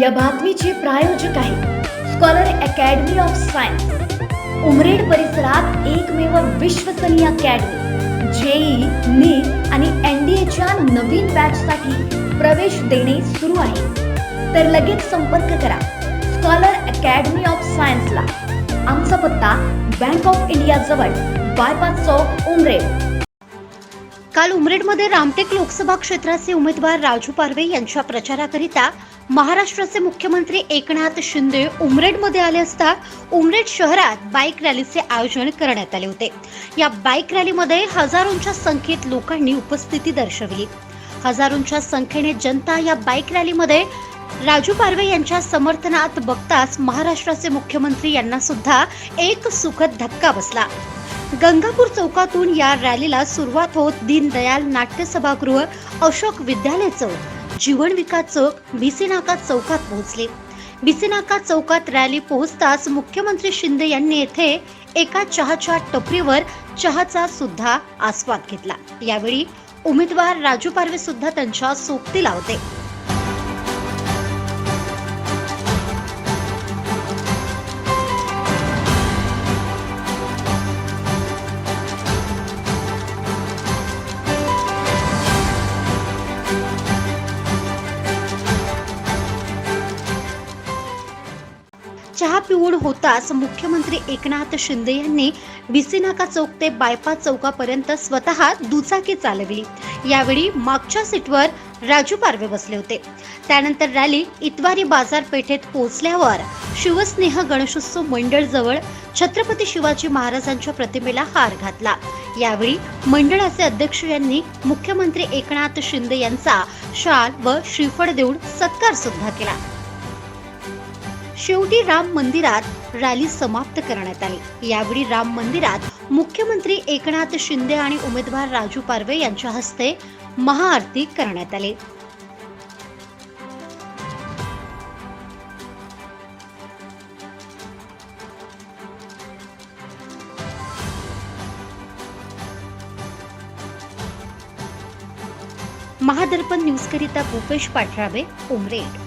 या बातमीचे प्रायोजक आहे scholar academy of science Umred परिसरात एकमेव विश्वसनीय अकॅडमी जेई नीट आणि एनडीएच्या नवीन बॅचसाठी प्रवेश देणे सुरू आहे. तर लगेच संपर्क करा स्कॉलर अकॅडमी ऑफ सायन्सला. आमचा पत्ता बँक ऑफ इंडिया जवळ बायपास चौक उमरेड. काल उमरेडमध्ये रामटेक लोकसभा क्षेत्राचे उमेदवार राजू पारवे यांच्या प्रचाराकरिता महाराष्ट्राचे मुख्यमंत्री एकनाथ शिंदे उमरेडमध्ये आले असता उमरेड शहरात बाईक रॅलीचे आयोजन करण्यात आले होते. या बाईक रॅलीमध्ये हजारोंच्या संख्येत लोकांनी उपस्थिती दर्शवली. हजारोंच्या संख्येने जनता या बाईक रॅलीमध्ये राजू पारवे यांच्या समर्थनात बघताच महाराष्ट्राचे मुख्यमंत्री यांना सुद्धा एक सुखद धक्का बसला. गंगापूर चौकातून या रॅलीला सुरुवात होत दीनदयाल नाट्य सभागृह अशोक विद्यालय चौक जीवन विकास चौक भिसेनाका चौकात पोहोचले. भिसेनाका चौकात रॅली पोहोचताच मुख्यमंत्री शिंदे यांनी येथे एका चहाच्या टपरीवर चहाचा सुद्धा आस्वाद घेतला. यावेळी उमेदवार राजू पारवे सुद्धा त्यांच्या सोबतीला होते. चहा पिऊन होताच मुख्यमंत्री एकनाथ शिंदे यांनी विसीनाका चौक ते बायपास चौकापर्यंत स्वतः दुचाकी चालवली. यावेळी मागच्या सीटवर राजू पारवे बसले होते. त्यानंतर रॅली इतवारी बाजारपेठेत पोहोचल्यावर शिवस्नेह गणेशोत्सव मंडळ जवळ छत्रपती शिवाजी महाराजांच्या प्रतिमेला हार घातला. यावेळी मंडळाचे अध्यक्ष यांनी मुख्यमंत्री एकनाथ शिंदे यांचा शाल व श्रीफळ देऊन सत्कार सुद्धा केला. शेवटी राम मंदिरात रॅली समाप्त करण्यात आली. यावेळी राम मंदिरात मुख्यमंत्री एकनाथ शिंदे आणि उमेदवार राजू पारवे यांच्या हस्ते महाआरती करण्यात आली. महादर्पण न्यूजकरिता भूपेश पाठराबे उमरेड.